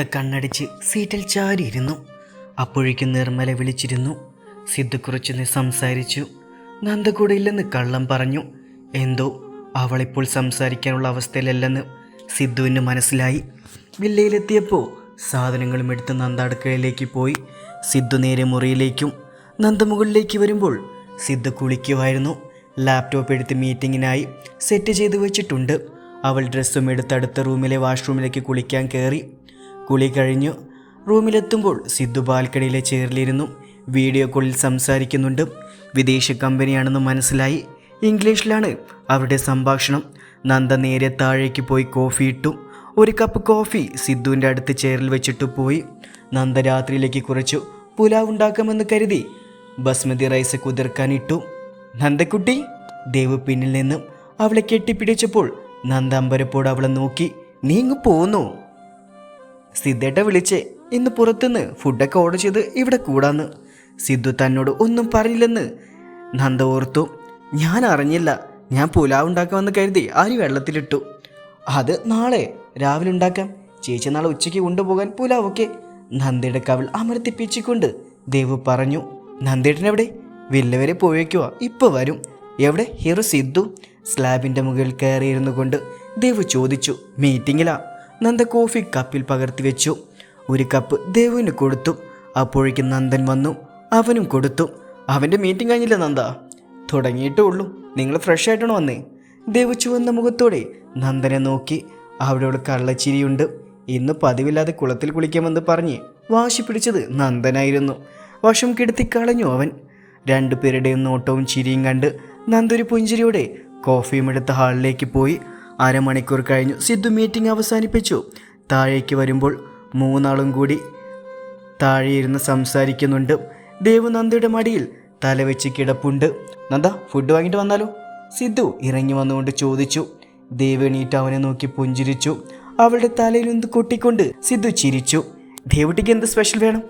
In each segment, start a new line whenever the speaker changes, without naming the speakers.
നന്ദ കണ്ണടിച്ച് സീറ്റിൽ ചാരിയിരുന്നു. അപ്പോഴേക്കും നിർമ്മല വിളിച്ചിരുന്നു. സിദ്ധു നീ സംസാരിച്ചു. നന്ദ കൂടെ ഇല്ലെന്ന് കള്ളം പറഞ്ഞു. എന്തോ അവളിപ്പോൾ സംസാരിക്കാനുള്ള അവസ്ഥയിലല്ലെന്ന് സിദ്ധുവിന് മനസ്സിലായി. വില്ലയിലെത്തിയപ്പോൾ സാധനങ്ങളും എടുത്ത് നന്ദ അടുക്കളയിലേക്ക് പോയി. സിദ്ധു നേരെ മുറിയിലേക്കും നന്ദ മുകളിലേക്ക് വരുമ്പോൾ സിദ്ധു കുളിക്കുമായിരുന്നു. ലാപ്ടോപ്പ് എടുത്ത് മീറ്റിങ്ങിനായി സെറ്റ് ചെയ്തു വെച്ചിട്ടുണ്ട്. അവൾ ഡ്രസ്സും എടുത്ത് അടുത്ത റൂമിലെ വാഷ്റൂമിലേക്ക് കുളിക്കാൻ കയറി. കുളി കഴിഞ്ഞു. റൂമിലെത്തുമ്പോൾ സിദ്ധു ബാൽക്കണിയിലെ ചെയറിലിരുന്നു. വീഡിയോ കോളിൽ സംസാരിക്കുന്നുണ്ട്. വിദേശ കമ്പനിയാണെന്ന് മനസ്സിലായി. ഇംഗ്ലീഷിലാണ് അവരുടെ സംഭാഷണം. നന്ദ നേരെ താഴേക്ക് പോയി കോഫി ഇട്ടു. ഒരു കപ്പ് കോഫി സിദ്ധുവിന്റെ അടുത്ത് ചെയറിൽ വെച്ചിട്ട് പോയി. നന്ദ രാത്രിയിലേക്ക് കുറച്ചു. പുലാവ് ഉണ്ടാക്കാമെന്ന് കരുതി. ബസ്മതി റൈസ് കുതിർക്കാൻ ഇട്ടു. നന്ദക്കുട്ടി? ദേവ് പിന്നിൽ നിന്ന് അവളെ കെട്ടിപ്പിടിച്ചപ്പോൾ നന്ദ അമ്പരപ്പോട് അവളെ നോക്കി. നീങ്ങു പോന്നോ? സിദ്ധേട്ട വിളിച്ചേ ഇന്ന് പുറത്തുനിന്ന് ഫുഡൊക്കെ ഓർഡർ ചെയ്ത് ഇവിടെ കൂടാന്ന്. സിദ്ധു തന്നോട് ഒന്നും പറഞ്ഞില്ലെന്ന് നന്ദ ഓർത്തു ഞാൻ അറിഞ്ഞില്ല. ഞാൻ പുലാവ് ഉണ്ടാക്കാമെന്ന് കരുതി ആര് വെള്ളത്തിലിട്ടു. അത് നാളെ രാവിലെ ഉണ്ടാക്കാം. ചേച്ചി നാളെ ഉച്ചയ്ക്ക് കൊണ്ടുപോകാൻ പുലാവൊക്കെ. നന്ദയുടെ കവിൾ അമർത്തിപ്പിച്ചിക്കൊണ്ട് ദേവു പറഞ്ഞു നന്ദേട്ടനെവിടെ? വില്ലവരെ പോയേക്കുവാ. ഇപ്പൊ വരും. എവിടെ? ഹീറോ സിദ്ധു. സ്ലാബിന്റെ മുകളിൽ കയറിയിരുന്നു കൊണ്ട് ദേവു ചോദിച്ചു മീറ്റിങ്ങിലാ? നന്ദ കോഫി കപ്പിൽ പകർത്തി വെച്ചു. ഒരു കപ്പ് ദേവുവിന് കൊടുത്തു. അപ്പോഴേക്കും നന്ദൻ വന്നു. അവനും കൊടുത്തു. അവന്റെ മീറ്റിംഗ് കഴിഞ്ഞില്ല നന്ദ? തുടങ്ങിയിട്ടേ ഉള്ളൂ. നിങ്ങൾ ഫ്രഷ് ആയിട്ടാണ് വന്നേ. ദേവ് ചുവന്ന മുഖത്തോടെ നന്ദനെ നോക്കി. അവിടെ കള്ളച്ചിരിയുണ്ട്. ഇന്ന് പതിവില്ലാതെ കുളത്തിൽ കുളിക്കാമെന്ന് പറഞ്ഞ് വാശി പിടിച്ചത് നന്ദനായിരുന്നു. വശം കെടുത്തി കളഞ്ഞു അവൻ. രണ്ടുപേരുടെയും നോട്ടവും ചിരിയും കണ്ട് നന്ദൊരു പുഞ്ചിരിയോടെ കോഫിയും എടുത്ത് ഹാളിലേക്ക് പോയി. അരമണിക്കൂർ കഴിഞ്ഞു. സിദ്ധു മീറ്റിംഗ് അവസാനിപ്പിച്ചു. താഴേക്ക് വരുമ്പോൾ മൂന്നാളും കൂടി താഴെ ഇരുന്ന് സംസാരിക്കുന്നുണ്ട്. ദേവ് നന്ദയുടെ മടിയിൽ തലവെച്ച് കിടപ്പുണ്ട്. നന്ദ ഫുഡ് വാങ്ങിയിട്ട് വന്നാലോ? സിദ്ധു ഇറങ്ങി വന്നുകൊണ്ട് ചോദിച്ചു. ദേവ് എണീറ്റ് അവനെ നോക്കി പുഞ്ചിരിച്ചു. അവളുടെ തലയിൽ ഒന്ന് കൊട്ടിക്കൊണ്ട് സിദ്ധു ചിരിച്ചു. ദേവുട്ടിക്ക് എന്ത് സ്പെഷ്യൽ വേണം?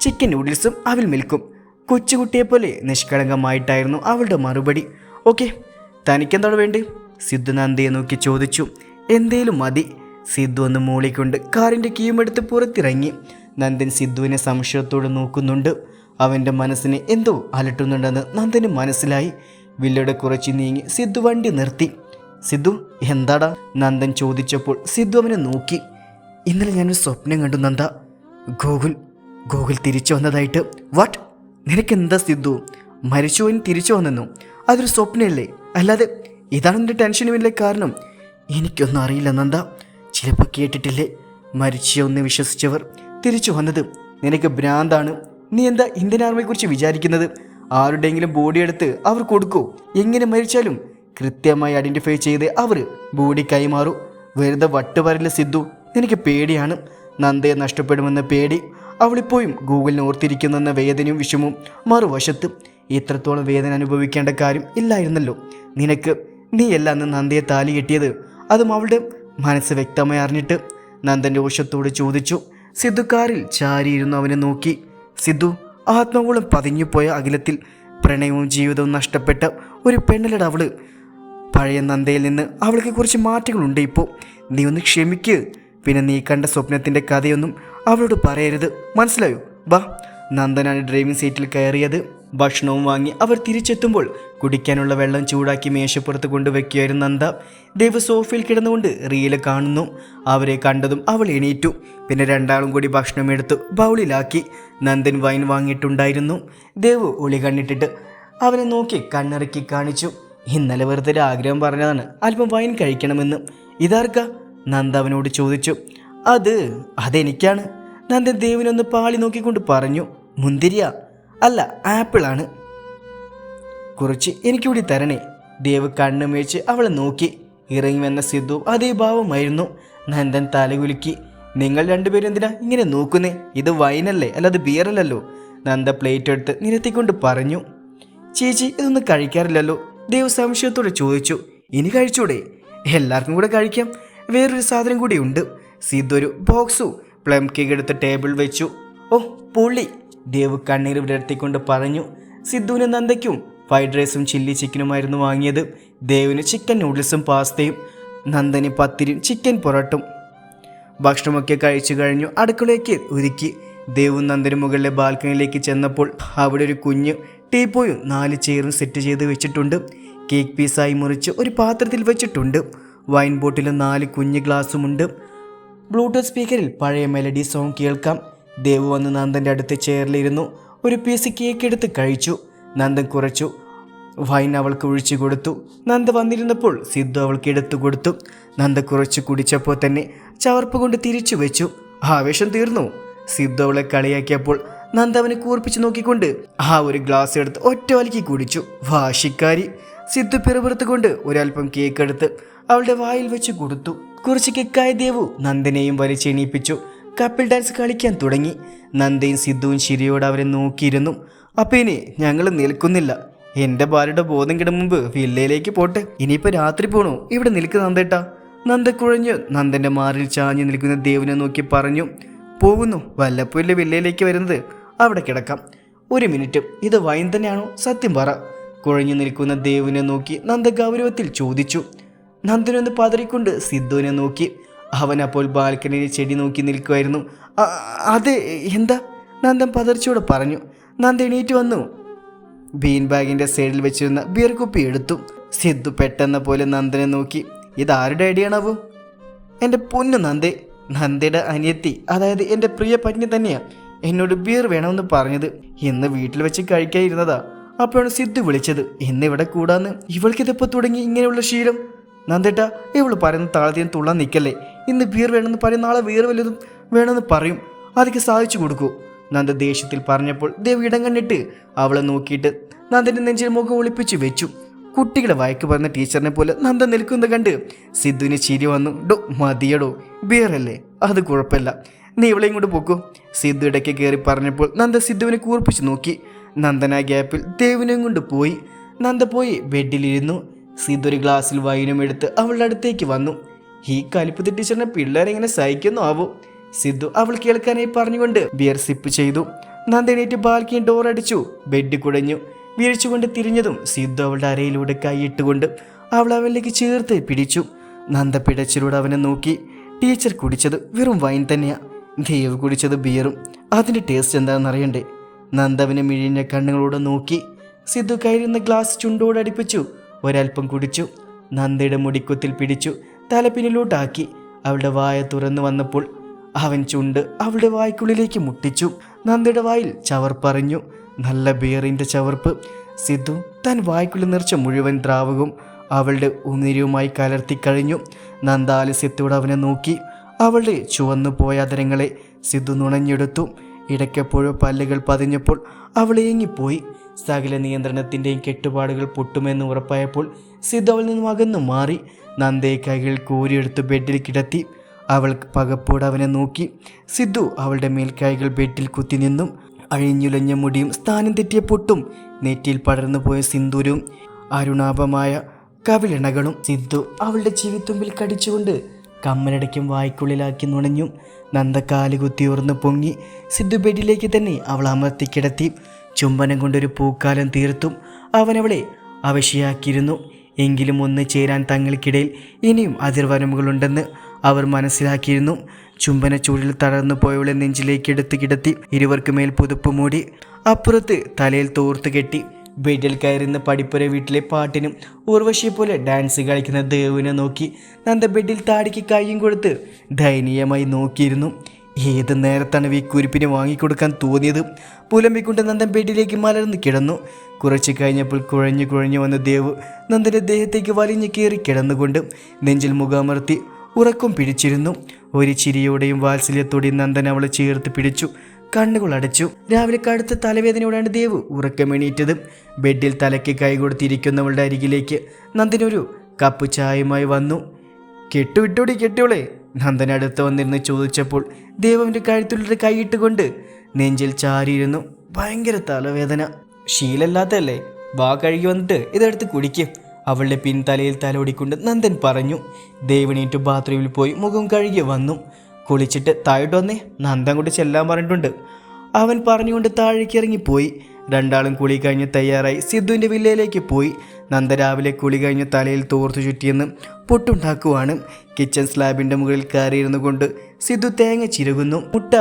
ചിക്കൻ നൂഡിൽസും അവൽ മിൽക്കും കൊച്ചുകുട്ടിയെപ്പോലെ നിഷ്കളങ്കമായിട്ടായിരുന്നു അവളുടെ മറുപടി. ഓക്കെ തനിക്കെന്താണ് വേണ്ടത്? സിദ്ധു നന്ദയെ നോക്കി ചോദിച്ചു എന്തേലും മതി? സിദ്ധു ഒന്ന് മൂളിക്കൊണ്ട് കാറിന്റെ കീമെടുത്ത് പുറത്തിറങ്ങി. നന്ദൻ സിദ്ധുവിനെ സംശയത്തോടെ നോക്കുന്നുണ്ട്. അവന്റെ മനസ്സിനെ എന്തോ അലട്ടുന്നുണ്ടെന്ന് നന്ദന് മനസ്സിലായി. വില്ലയുടെ കുറച്ച് നീങ്ങി സിദ്ധു വണ്ടി നിർത്തി. സിദ്ധു എന്താടാ? നന്ദൻ ചോദിച്ചപ്പോൾ സിദ്ധു അവനെ നോക്കി. ഇന്നലെ ഞാനൊരു സ്വപ്നം കണ്ടു നന്ദ. ഗോകുൽ ഗോകുൽ തിരിച്ചു വന്നതായിട്ട്. വാട്ട്? നിനക്കെന്താ സിദ്ധു? മരിച്ചുപോയി തിരിച്ചു വന്നെന്നു? അതൊരു സ്വപ്നമല്ലേ അല്ലാതെ ഇതാണ് എന്റെ ടെൻഷന് വലിയ കാരണം. എനിക്കൊന്നും അറിയില്ല നന്ദ. ചിലപ്പോൾ കേട്ടിട്ടില്ലേ? മരിച്ച ഒന്ന് വിശ്വസിച്ചവർ തിരിച്ചു വന്നത്. നിനക്ക് ഭ്രാന്താണ്. നീ എന്താ ഇന്ത്യൻ ആർമിയെക്കുറിച്ച് വിചാരിക്കുന്നത്? ആരുടെയെങ്കിലും ബോഡി എടുത്ത് അവർ കൊടുക്കൂ? എങ്ങനെ മരിച്ചാലും? കൃത്യമായി ഐഡന്റിഫൈ ചെയ്ത് അവർ ബോഡി കൈമാറൂ വെറുതെ വട്ടുപരല്ല സിദ്ധു നിനക്ക് പേടിയാണ്. നന്ദയെ നഷ്ടപ്പെടുമെന്ന പേടി അവളിപ്പോഴും ഗൂഗിളിന് ഓർത്തിരിക്കുന്നെന്ന വേദനയും വിഷമവും മറുവശത്ത് ഇത്രത്തോളം വേദന അനുഭവിക്കേണ്ട കാര്യം ഇല്ലായിരുന്നല്ലോ. നിനക്ക് നീയല്ല അന്ന് നന്ദിയെ താലി കെട്ടിയത്. അതും അവളുടെ മനസ്സ് വ്യക്തമായി അറിഞ്ഞിട്ട് നന്ദൻ രോഷത്തോട് ചോദിച്ചു. സിദ്ധു കാറിൽ ചാരിയിരുന്നു അവനെ നോക്കി. സിദ്ധു ആത്മകൂളം പതിഞ്ഞുപോയ അഖിലത്തിൽ പ്രണയവും ജീവിതവും നഷ്ടപ്പെട്ട ഒരു പെണ്ണലട അവൾ. പഴയ നന്ദയിൽ നിന്ന് അവൾക്ക് കുറച്ച് മാറ്റങ്ങളുണ്ട് ഇപ്പോൾ നീ ഒന്ന് ക്ഷമിക്ക്. പിന്നെ നീ കണ്ട സ്വപ്നത്തിന്റെ കഥയൊന്നും അവളോട് പറയരുത്. മനസ്സിലായോ? ബാ നന്ദനാണ് ഡ്രൈവിംഗ് സീറ്റിൽ കയറിയത്. ഭക്ഷണവും വാങ്ങി അവർ തിരിച്ചെത്തുമ്പോൾ കുടിക്കാനുള്ള വെള്ളം ചൂടാക്കി മേശപ്പുറത്ത് കൊണ്ടുവയ്ക്കുകയായിരുന്നു നന്ദ ദേവ് സോഫയിൽ കിടന്നുകൊണ്ട് റീൽ കാണുന്നു. അവരെ കണ്ടതും അവൾ എണീറ്റു. പിന്നെ രണ്ടാളും കൂടി ഭക്ഷണം എടുത്തു ബൗളിലാക്കി. നന്ദൻ വൈൻ വാങ്ങിയിട്ടുണ്ടായിരുന്നു. ദേവ് ഒളി കണ്ണിട്ടിട്ട് അവനെ നോക്കി കണ്ണിറക്കി കാണിച്ചു. ഇന്നലെ വെറുതെ ആഗ്രഹം പറഞ്ഞതാണ്. അല്പം വൈൻ കഴിക്കണമെന്ന്. ഇതാർക്ക? നന്ദ അവനോട് ചോദിച്ചു. അത് അതെനിക്കാണ്. നന്ദൻ ദേവിനൊന്ന് പാളി നോക്കിക്കൊണ്ട് പറഞ്ഞു. മുന്തിരിയ? അല്ല ആപ്പിളാണ്. കുറച്ച് എനിക്കൂടി തരണേ. ദേവ് കണ്ണു മേച്ച് അവളെ നോക്കി. ഇറങ്ങി വന്ന സിദ്ധു അതേ ഭാവമായിരുന്നു. നന്ദൻ തലകുലുക്കി. നിങ്ങൾ രണ്ടുപേരും എന്തിനാ ഇങ്ങനെ നോക്കുന്നേ? ഇത് വൈനല്ലേ അല്ലാതെ ബിയറല്ലല്ലോ? നന്ദ പ്ലേറ്റ് എടുത്ത് നിരത്തിക്കൊണ്ട് പറഞ്ഞു. ചേച്ചി ഇതൊന്നും കഴിക്കാറില്ലല്ലോ. ദേവ് സംശയത്തോടെ ചോദിച്ചു. ഇനി കഴിച്ചൂടെ? എല്ലാവർക്കും കൂടെ കഴിക്കാം. വേറൊരു സാധനം കൂടി ഉണ്ട്. സിദ്ധു ഒരു ബോക്സു. പ്ലം കേക്ക് എടുത്ത് ടേബിൾ വെച്ചു. ഓ പൊള്ളി. ദേവ് കണ്ണീർ വിടർത്തിക്കൊണ്ട് പറഞ്ഞു. സിദ്ധുവിനും നന്ദയ്ക്കും. ഫ്രൈഡ് റൈസും ചില്ലി ചിക്കനുമായിരുന്നു വാങ്ങിയത്. ദേവിന് ചിക്കൻ നൂഡിൽസും പാസ്തയും നന്ദന് പത്തിരിയും ചിക്കൻ പൊറോട്ടും. ഭക്ഷണമൊക്കെ കഴിച്ചു കഴിഞ്ഞു അടുക്കളയ്ക്ക് ഒരുക്കി. ദേവും നന്ദനും മുകളിലെ ബാൽക്കണിയിലേക്ക് ചെന്നപ്പോൾ അവിടെ ഒരു കുഞ്ഞ് ടീപ്പോയും നാല് ചെയറും സെറ്റ് ചെയ്ത് വെച്ചിട്ടുണ്ട്. കേക്ക് പീസായി മുറിച്ച് ഒരു പാത്രത്തിൽ വെച്ചിട്ടുണ്ട്. വൈൻ ബോട്ടിലും നാല് കുഞ്ഞ് ഗ്ലാസ്സുമുണ്ട് ബ്ലൂടൂത്ത് സ്പീക്കറിൽ പഴയ മെലഡി സോങ് കേൾക്കാം. ദേവ് വന്ന് നന്ദന്റെ അടുത്ത് ചെയറിലിരുന്നു. ഒരു പീസ് കേക്ക് എടുത്ത് കഴിച്ചു. നന്ദൻ കുറച്ചു. വൈൻ അവൾക്ക് ഒഴിച്ചു കൊടുത്തു. നന്ദ വന്നിരുന്നപ്പോൾ സിദ്ധു അവൾക്ക് എടുത്തു കൊടുത്തു. നന്ദ കുറച്ച് കുടിച്ചപ്പോൾ തന്നെ ചവർപ്പ് കൊണ്ട് തിരിച്ചു വെച്ചു. ആവേശം തീർന്നു. സിദ്ധു അവളെ കളിയാക്കിയപ്പോൾ നന്ദ അവനെ കൂർപ്പിച്ച് നോക്കിക്കൊണ്ട് ആ ഒരു ഗ്ലാസ് എടുത്ത് ഒറ്റ വലിക്ക് കുടിച്ചു. വാശിക്കാരി. സിദ്ധു പിറപുറത്തുകൊണ്ട് ഒരൽപ്പം കേക്ക് എടുത്ത് അവളുടെ വായിൽ വെച്ച് കൊടുത്തു. കുറച്ച് കിക്കായ ദേവു നന്ദനെയും വലിച്ചെണീപ്പിച്ചു കപ്പിൾ ഡാൻസ് കളിക്കാൻ തുടങ്ങി. നന്ദയും സിദ്ധുവും ശരിയോട് അവരെ നോക്കിയിരുന്നു. അപ്പം ഇനി ഞങ്ങൾ നിൽക്കുന്നില്ല. എന്റെ ഭാര്യയുടെ ബോധം കിട മുമ്പ് വില്ലയിലേക്ക് പോട്ടെ. ഇനിയിപ്പോൾ രാത്രി പോണു. ഇവിടെ നിൽക്ക് നന്ദേട്ടാ. നന്ദ കുഴഞ്ഞു നന്ദന്റെ മാറിൽ ചാഞ്ഞു നിൽക്കുന്ന ദേവനെ നോക്കി പറഞ്ഞു പോകുന്നു. വല്ലപ്പൂരിലെ വില്ലയിലേക്ക് വരുന്നത്? അവിടെ കിടക്കാം. ഒരു മിനിറ്റ്. ഇത് വൈൻ തന്നെയാണോ? സത്യം പറ. കുഴഞ്ഞു നിൽക്കുന്ന ദേവിനെ നോക്കി നന്ദ ഗൗരവത്തിൽ ചോദിച്ചു. നന്ദനൊന്ന് പതറിക്കൊണ്ട് സിദ്ധുവിനെ നോക്കി. അവൻ അപ്പോൾ ബാൽക്കണിയിൽ ചെടി നോക്കി നിൽക്കുമായിരുന്നു "അ- അതെ എന്താ? നന്ദൻ പതർച്ചയോടെ പറഞ്ഞു. നന്ദ എണീറ്റ് വന്നു. ബീൻ ബാഗിന്റെ സൈഡിൽ വെച്ചിരുന്ന ബിയർ കുപ്പി എടുത്തു. സിദ്ധു പെട്ടെന്ന പോലെ നന്ദനെ നോക്കി. ഇതാരുടെ അവു എന്റെ പൊന്നു നന്ദേ. നന്ദയുടെ അനിയത്തി അതായത് എന്റെ പ്രിയ പത്നി തന്നെയാ എന്നോട് ബിയർ വേണമെന്ന് പറഞ്ഞത്. ഇന്ന് വീട്ടിൽ വെച്ച് കഴിക്കാതിരുന്നതാ. അപ്പോഴാണ് സിദ്ധു വിളിച്ചത്. ഇന്ന് ഇവിടെ കൂടാന്ന്. ഇവൾക്കിതിപ്പോൾ തുടങ്ങി ഇങ്ങനെയുള്ള ശീലം? നന്ദേട്ട ഇവൾ പറയുന്ന താളത്തിന് തുള്ളാൻ നിൽക്കല്ലേ ഇന്ന് ബിയർ വേണമെന്ന് പറയും നാളെ വേറെ വല്ലതും വേണമെന്ന് പറയും. അതൊക്കെ സാധിച്ചു കൊടുക്കൂ. നന്ദ ദേഷ്യത്തിൽ പറഞ്ഞപ്പോൾ ദേവ് ഇടം കണ്ടിട്ട് അവളെ നോക്കിയിട്ട് നന്ദന്റെ നെഞ്ചിൽ മുഖം ഒളിപ്പിച്ചു വെച്ചു. കുട്ടികളെ വയക്ക് പറഞ്ഞ ടീച്ചറിനെ പോലെ നന്ദ നിൽക്കുന്നത് കണ്ട് സിദ്ധുവിന് ചിരി വന്നു. ഡോ മതിയടോ ബിയറല്ലേ അത് കുഴപ്പമില്ല. നീ ഇവളെ ഇങ്ങോട്ട് പോക്കോ. സിദ്ധു ഇടയ്ക്ക് കയറി പറഞ്ഞപ്പോൾ നന്ദ സിദ്ധുവിനെ കൂർപ്പിച്ച് നോക്കി. നന്ദന ഗ്യാപ്പിൽ ദേവിനെയും കൊണ്ട് പോയി. നന്ദ പോയി ബെഡിലിരുന്നു. സിദ്ധു ഒരു ഗ്ലാസ്സിൽ വൈനും എടുത്ത് അവളുടെ അടുത്തേക്ക് വന്നു. ഈ കലിപ്പത്തി ടീച്ചറിനെ പിള്ളേരെങ്ങനെ സഹിക്കുന്നു ആവോ? സിദ്ധു അവൾ കേൾക്കാനായി പറഞ്ഞുകൊണ്ട് ബിയർ സിപ്പ് ചെയ്തു. നന്ദനേറ്റ് ബാൽക്കിയും ഡോർ അടിച്ചു. ബെഡ് കുടഞ്ഞു വീഴ്ചുകൊണ്ട് തിരിഞ്ഞതും സിദ്ധു അവളുടെ അരയിലൂടെ കൈയിട്ടുകൊണ്ട് അവൾ അവനിലേക്ക് ചേർത്ത് പിടിച്ചു. നന്ദ പിടച്ചിലൂടെ അവനെ നോക്കി. ടീച്ചർ കുടിച്ചത് വെറും വൈൻ തന്നെയാ. ദേവ് കുടിച്ചത് ബിയറും അതിന്റെ ടേസ്റ്റ് എന്താണെന്ന് അറിയണ്ടേ? നന്ദവനെ മിഴിഞ്ഞ കണ്ണുകളോടെ നോക്കി. സിദ്ധു കയറിയുന്ന ഗ്ലാസ് ചുണ്ടോട് അടിപ്പിച്ചു. ഒരൽപ്പം കുടിച്ചു. നന്ദയുടെ മുടിക്കുത്തിൽ പിടിച്ചു. തല പിന്നിലോട്ടാക്കി അവളുടെ വായ തുറന്നു വന്നപ്പോൾ അവൻ ചുണ്ട് അവളുടെ വായ്ക്കുള്ളിലേക്ക് മുട്ടിച്ചു. നന്ദയുടെ വായിൽ ചവർ പറഞ്ഞു നല്ല ബിയറിന്റെ ചവർപ്പ്. സിദ്ധു താൻ വായ്ക്കുള്ളിൽ നിറച്ച മുഴുവൻ ദ്രാവകവും അവളുടെ ഉന്നിരിയുമായി കലർത്തി കഴിഞ്ഞു. നന്ദ ആലസ്യത്തോട് അവനെ നോക്കി. അവളുടെ ചുവന്നു പോയ അതരങ്ങളെ സിദ്ധു നുണഞ്ഞെടുത്തു. ഇടയ്ക്കെപ്പോഴോ പല്ലുകൾ പതിഞ്ഞപ്പോൾ അവൾ ഏങ്ങിപ്പോയി. സകല നിയന്ത്രണത്തിന്റെയും കെട്ടുപാടുകൾ പൊട്ടുമെന്ന് ഉറപ്പായപ്പോൾ സിദ്ധു അവളിൽ നിന്നും അകന്നു മാറി. നന്ദയെ കൈകൾ കോരിയെടുത്ത് ബെഡിൽ കിടത്തി. അവൾ പകപ്പോട് അവനെ നോക്കി. സിദ്ധു അവളുടെ മേൽക്കായകൾ ബെഡിൽ കുത്തി നിന്നും. അഴിഞ്ഞുലഞ്ഞ മുടിയും സ്ഥാനം തെറ്റിയ പൊട്ടും നെറ്റിയിൽ പടർന്നു പോയ സിന്ദൂരവും അരുണാപമായ കവിളിണകളും സിദ്ധു അവളുടെ ചെവിത്തുമ്പിൽ കടിച്ചുകൊണ്ട് കമ്മലടയ്ക്കും വായ്ക്കുള്ളിലാക്കി നുണഞ്ഞു. നന്ദ കാലുകുത്തി ഉയർന്നു പൊങ്ങി സിദ്ധു ബെഡിലേക്ക് തന്നെ അവൾ അമർത്തി കിടത്തി. ചുംബനം കൊണ്ടൊരു പൂക്കാലം തീർത്തും. അവനവളെ അവശയാക്കിയിരുന്നു. എങ്കിലും ഒന്ന് ചേരാൻ തങ്ങൾക്കിടയിൽ ഇനിയും അതിർവരമ്പുകളുണ്ടെന്ന് അവർ മനസ്സിലാക്കിയിരുന്നു. ചുംബന ചൂടിൽ തളർന്നു പോയവളെ നെഞ്ചിലേക്ക് എടുത്ത് കിടത്തി ഇരുവർക്കു മേൽ പുതുപ്പ് മൂടി അപ്പുറത്ത് തലയിൽ തോർത്ത് കെട്ടി. ബെഡിൽ കയറുന്ന പടിപ്പുര വീട്ടിലെ പാട്ടിനും ഉർവശിയെ പോലെ ഡാൻസ് കളിക്കുന്ന ദേവിനെ നോക്കി നന്ദ ബെഡിൽ താടിക്ക് കൈയും കൊടുത്ത് ദയനീയമായി നോക്കിയിരുന്നു. ഏത് നേരത്താണ് ഈ കുരിപ്പിന് വാങ്ങിക്കൊടുക്കാൻ തോന്നിയത്? പുലമ്പിക്കൊണ്ട് നന്ദൻ ബെഡിലേക്ക് മലർന്ന് കിടന്നു. കുറച്ച് കഴിഞ്ഞപ്പോൾ കുഴഞ്ഞു കുഴഞ്ഞു വന്ന ദേവ് നന്ദന്റെ ദേഹത്തേക്ക് വലിഞ്ഞു കയറി കിടന്നുകൊണ്ട് നെഞ്ചിൽ മുഖാമർത്തി ഉറക്കം പിടിച്ചിരുന്നു. ഒരു ചിരിയോടെയും വാത്സല്യത്തോടെയും നന്ദൻ അവളെ ചേർത്ത് പിടിച്ചു. കണ്ണുകൾ അടച്ചു. രാവിലെ കടുത്ത തലവേദനയോടാണ് ദേവ് ഉറക്കമെണീറ്റത്. ബെഡിൽ തലയ്ക്ക് കൈ കൊടുത്തിരിക്കുന്നവളുടെ അരികിലേക്ക് നന്ദനൊരു കപ്പ് ചായയുമായി വന്നു. കെട്ടു കെട്ടുവിട്ടോടി കെട്ടിയോളെ. നന്ദൻ അടുത്ത് വന്നിരുന്ന് ചോദിച്ചപ്പോൾ ദേവന്റെ കഴുത്തിലൊരു കൈയിട്ടുകൊണ്ട് നെഞ്ചിൽ ചാരിയിരുന്നു. ഭയങ്കര തലവേദന. ശീലല്ലാത്തല്ലേ വാ കഴുകി വന്നിട്ട് ഇതെടുത്ത് കുടിക്കും. അവളുടെ പിൻതലയിൽ തലോടിക്കൊണ്ട് നന്ദൻ പറഞ്ഞു ദേവണീറ്റ് ബാത്റൂമിൽ പോയി മുഖം കഴുകി വന്നു. കുളിച്ചിട്ട് താഴോട്ട് വന്നേ നന്ദൻ കൊണ്ട് ചെല്ലാൻ പറഞ്ഞിട്ടുണ്ട്. അവൻ പറഞ്ഞുകൊണ്ട് താഴേക്ക് ഇറങ്ങിപ്പോയി. രണ്ടാളും കുളി കഴിഞ്ഞ് തയ്യാറായി സിദ്ധുവിന്റെ വില്ലയിലേക്ക് പോയി. നന്ദ രാവിലെ കുളി കഴിഞ്ഞ് തലയിൽ തോർത്തു ചുറ്റിയെന്ന് പൊട്ടുണ്ടാക്കുവാണ്. കിച്ചൺ സ്ലാബിന്റെ മുകളിൽ കയറിയിരുന്നു കൊണ്ട് സിദ്ധു തേങ്ങ ചിരകുന്നു. മുട്ട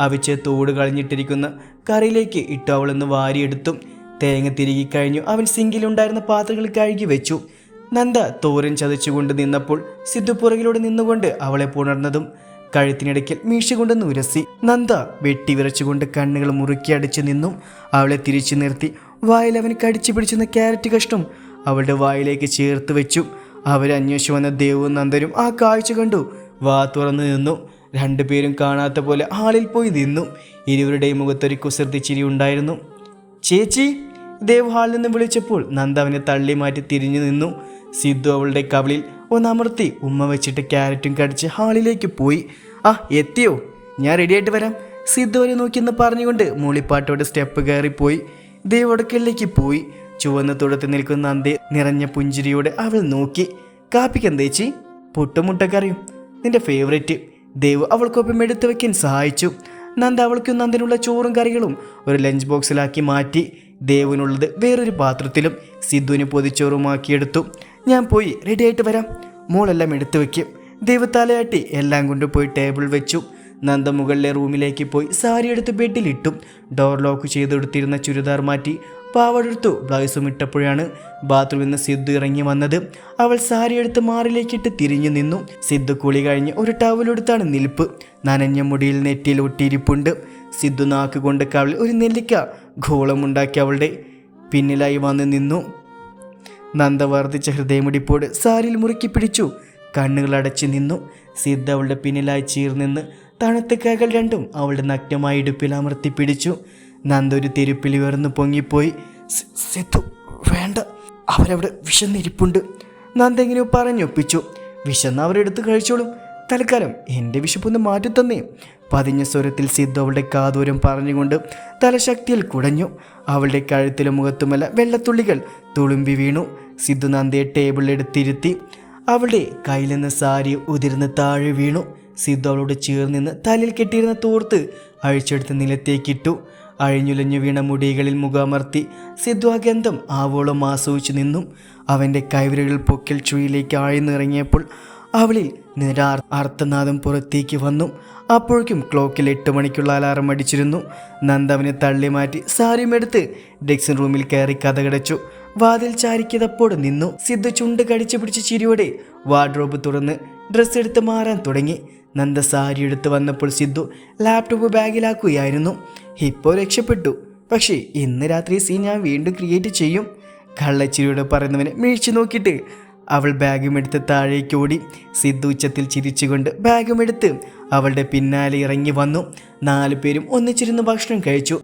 അവിച്ച് തോട് കളഞ്ഞിട്ടിരിക്കുന്ന കറിയിലേക്ക് ഇട്ടു വാരിയെടുത്തും വാരിയെടുത്തു തേങ്ങ തിരികെ കഴിഞ്ഞു. അവൻ സിങ്കിലുണ്ടായിരുന്ന പാത്രങ്ങൾ കഴുകി വെച്ചു. നന്ദ തോരൻ ചതച്ചുകൊണ്ട് നിന്നപ്പോൾ സിദ്ധു പുറകിലൂടെ നിന്നുകൊണ്ട് അവളെ പുണർന്നതും കഴുത്തിനിടയ്ക്കൽ മീശ കൊണ്ടൊന്ന് ഉരസി. നന്ദ വെട്ടി വിറച്ചുകൊണ്ട് കണ്ണുകൾ മുറുക്കി അടിച്ചു നിന്നു. അവളെ തിരിച്ചു നിർത്തി. വായിൽ അവൻ കടിച്ചു പിടിച്ചുന്ന ക്യാരറ്റ് കഷ്ണം അവളുടെ വായിലേക്ക് ചേർത്ത് വെച്ചു. അവരന്വേഷിച്ചു വന്ന ദേവും നന്ദനും ആ കാഴ്ച കണ്ടു. വാ തുറന്നു നിന്നു. രണ്ടുപേരും കാണാത്ത പോലെ ആളിൽ പോയി നിന്നു. ഇരുവരുടെയും മുഖത്തൊരു കുസൃതി ചിരി ഉണ്ടായിരുന്നു. ചേച്ചി ദേവ് ഹാളിൽ നിന്ന് വിളിച്ചപ്പോൾ നന്ദ അവനെ തള്ളി മാറ്റി തിരിഞ്ഞു നിന്നു. സിദ്ധു അവളുടെ കവിളിൽ ഒന്നമർത്തി ഉമ്മ വെച്ചിട്ട് ക്യാരറ്റും കടിച്ച് ഹാളിലേക്ക് പോയി. ആ എത്തിയോ? ഞാൻ റെഡിയായിട്ട് വരാം. സിദ്ധു അവരെ നോക്കിയെന്ന് പറഞ്ഞുകൊണ്ട് മൂളിപ്പാട്ടോടെ സ്റ്റെപ്പ് കയറിപ്പോയി. ദേവ് ഒടക്കലിലേക്ക് പോയി. ചുവന്ന തുടത്ത് നിൽക്കുന്ന നന്ദി നിറഞ്ഞ പുഞ്ചിരിയോടെ അവൾ നോക്കി. കാപ്പിക്ക് എന്തേച്ചി പുട്ടുമുട്ടക്കറിയും? നിന്റെ ഫേവറേറ്റ് ദേവ് അവൾക്കൊപ്പം എടുത്തു വയ്ക്കാൻ സഹായിച്ചു. നന്ദ അവൾക്കും നന്ദിനുള്ള ചോറും കറികളും ഒരു ലഞ്ച് ബോക്സിലാക്കി മാറ്റി. ദേവിനുള്ളത് വേറൊരു പാത്രത്തിലും സിദ്ധുവിന് പൊതിച്ചോറുമാക്കിയെടുത്തു. ഞാൻ പോയി റെഡിയായിട്ട് വരാം. മോളെല്ലാം എടുത്തു വയ്ക്കും ദേവ് തലയാട്ടി എല്ലാം കൊണ്ടുപോയി ടേബിൾ വെച്ചു. നന്ദ മുകളിലെ റൂമിലേക്ക് പോയി സാരി എടുത്ത് ബെഡിലിട്ടു ഡോർ ലോക്ക് ചെയ്തെടുത്തിരുന്ന ചുരിദാർ മാറ്റി. പാവടെടുത്തു ബ്ലൗസും ഇട്ടപ്പോഴാണ് ബാത്റൂമിൽ നിന്ന് സിദ്ധു ഇറങ്ങി വന്നത്. അവൾ സാരി എടുത്ത് മാറിലേക്കിട്ട് തിരിഞ്ഞു നിന്നു. സിദ്ധു കുളി കഴിഞ്ഞ് ഒരു ടവലെടുത്താണ് നിൽപ്പ്. നനഞ്ഞ മുടിയിൽ നെറ്റിയിൽ ഒട്ടിയിരിപ്പുണ്ട്. സിദ്ധു നാക്ക് കൊണ്ട് കവളിൽ ഒരു നെല്ലിക്ക ഘോളമുണ്ടാക്കി അവളുടെ പിന്നിലായി വന്ന് നിന്നു. നന്ദ വർദ്ധിച്ച ഹൃദയമിടിപ്പോട് സാരിയിൽ മുറുക്കി പിടിച്ചു. കണ്ണുകൾ അടച്ചു നിന്നു. സിദ്ധ അവളുടെ പിന്നിലായി ചീർനിന്ന് തണുത്ത കൈകൾ രണ്ടും അവളുടെ നഗ്നമായ ഇടുപ്പിൽ അമർത്തി പിടിച്ചു. നന്ദ ഒരു തെരുപ്പിൽ ഉയർന്നു പൊങ്ങിപ്പോയി. "സി- സിദ്ധു വേണ്ട. അവരവിടെ വിശന്നിരിപ്പുണ്ട്. നന്ദ എങ്ങനെയോ പറഞ്ഞൊപ്പിച്ചു. വിശന്ന് അവരെടുത്ത് കഴിച്ചോളും. തൽക്കാലം എന്റെ വിശപ്പൊന്ന് മാറ്റി തന്നേ പതിഞ്ഞ സ്വരത്തിൽ സിദ്ധു അവളുടെ കാതൂരം പറഞ്ഞുകൊണ്ട് തലശക്തിയിൽ കുടഞ്ഞു. അവളുടെ കഴുത്തിലും മുഖത്തുമല്ല വെള്ളത്തുള്ളികൾ തുളുമ്പി വീണു. സിദ്ധു നന്ദയെ ടേബിളിലെടുത്തിരുത്തി അവളുടെ കയ്യിൽ നിന്ന് സാരി ഉതിർന്ന് താഴെ വീണു. സിദ്ധു അവളോട് ചേർന്നിന്ന് തലയിൽ കെട്ടിയിരുന്ന തോർത്ത് അഴിച്ചെടുത്ത് നിലത്തേക്കിട്ടു. അഴിഞ്ഞുലഞ്ഞു വീണ മുടികളിൽ മുഖാമർത്തി സിദ്വാഗന്ധം ഗന്ധം ആവോളം ആസ്വദിച്ചു നിന്നും. അവന്റെ കൈവിരകൾ പൊക്കിൽ ചുഴിയിലേക്ക് ആഴ്ന്നിറങ്ങിയപ്പോൾ അവളിൽ നിരാർ അർത്ഥനാദം പുറത്തേക്ക് വന്നു. അപ്പോഴേക്കും ക്ലോക്കിൽ എട്ട് മണിക്കുള്ള അലാറം അടിച്ചിരുന്നു. നന്ദവനെ തള്ളി മാറ്റി സാരിയുമെടുത്ത് ഡെക്സിൻ റൂമിൽ കയറി കഥകടച്ചു. വാതിൽ ചാരിക്കതപ്പോടെ നിന്നു. സിദ്ധു ചുണ്ട് കടിച്ചു പിടിച്ച് ചിരിയോടെ വാർഡ്രോബ് തുറന്ന് ഡ്രസ്സ് എടുത്ത് മാറാൻ തുടങ്ങി. നന്ദ സാരി എടുത്ത് വന്നപ്പോൾ സിദ്ധു ലാപ്ടോപ്പ് ബാഗിലാക്കുകയായിരുന്നു. ഇപ്പോൾ രക്ഷപ്പെട്ടു. പക്ഷേ ഇന്ന് രാത്രി സീൻ ഞാൻ വീണ്ടും ക്രിയേറ്റ് ചെയ്യും. കള്ളച്ചിരിയോട് പറയുന്നവനെ വീഴ്ച നോക്കിയിട്ട് അവൾ ബാഗുമെടുത്ത് താഴേക്ക് ഓടി സിദ്ധു ഉച്ചത്തിൽ ചിരിച്ചുകൊണ്ട് ബാഗുമെടുത്ത് അവളുടെ പിന്നാലെ ഇറങ്ങി വന്നു. നാലു പേരും ഒന്നിച്ചിരുന്ന് ഭക്ഷണം കഴിച്ചു.